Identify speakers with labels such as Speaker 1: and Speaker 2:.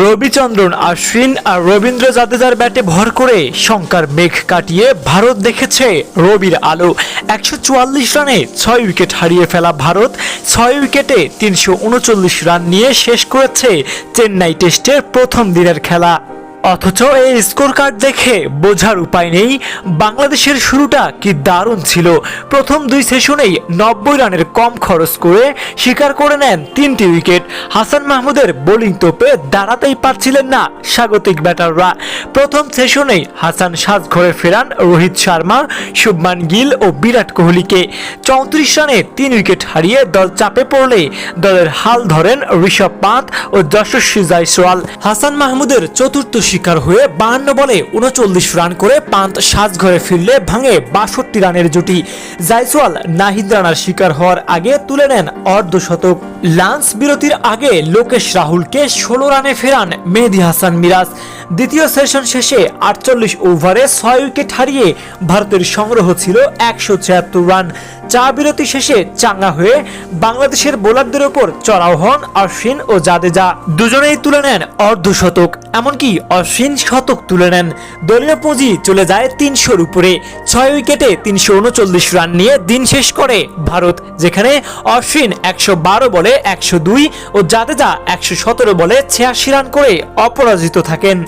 Speaker 1: রবিচন্দ্রন আশ্বিন আর রবীন্দ্র জাদেজার ব্যাটে ভর করে শঙ্কার মেঘ কাটিয়ে ভারত দেখেছে রবির আলো। একশো চুয়াল্লিশ রানে ছয় উইকেট হারিয়ে ফেলা ভারত, ছয় উইকেটে তিনশো উনচল্লিশ রান নিয়ে শেষ করেছে চেন্নাই টেস্টের প্রথম দিনের খেলা। অথচ এই স্কোর কার্ড দেখে বোঝার উপায় নেই। বাংলাদেশের শুরুটা কি দারুণ ছিল। প্রথম দুই সেশনেই নব্বই রানের কম খরচ করে স্বীকার করে নেন তিনটি উইকেট। হাসান মাহমুদের বোলিং তোপে দাঁড়াতেই পারছিলেন না স্বাগতিক ব্যাটাররা। প্রথম সেশনেই হাসান সাজ সাজঘরে ফেরান রোহিত শর্মা, শুভমান গিল ও বিরাট কোহলিকে। চৌত্রিশ রানে তিন উইকেট হারিয়ে দল চাপে পড়লে দলের হাল ধরেন ঋষভ পান্ত ও যশস্বী জয়সওয়াল। হাসান মাহমুদের চতুর্থ শিকার হয়ে বাহান্ন বলে উনচল্লিশ রান করে পান্ত সাজঘরে ফিরলে ভাঙে বাষট্টি রানের জুটি। জাইসওয়াল নাহিদ রানার শিকার হওয়ার আগে তুলে নেন অর্ধশতক লাঞ্চ বিরতির আগে লোকেশ রাহুলকে ষোলো রানে ফেরান মেহেদি হাসান মিরাজ। দ্বিতীয় সেশন শেষে আটচল্লিশ ওভারে ছয় উইকেট হারিয়ে ভারতের সংগ্রহ ছিল একশো ছিয়াত্তর রান। চা বিরতি শেষে চাঙ্গা হয়ে বাংলাদেশের বোলারদের ওপর চড়াও হন অশ্বিন ও জাদেজা। দুজনেই তুলে নেন অর্ধশতক, এমনকি অশ্বিন শতক তুলে নেন। দলীয় পুঁজি চলে যায় তিনশোর উপরে। ছয় উইকেটে তিনশো উনচল্লিশ রান নিয়ে দিন শেষ করে ভারত, যেখানে অশ্বিন একশো বারো বলে একশো দুই ও জাদেজা একশো সতেরো বলে ছিয়াশি রান করে অপরাজিত থাকেন।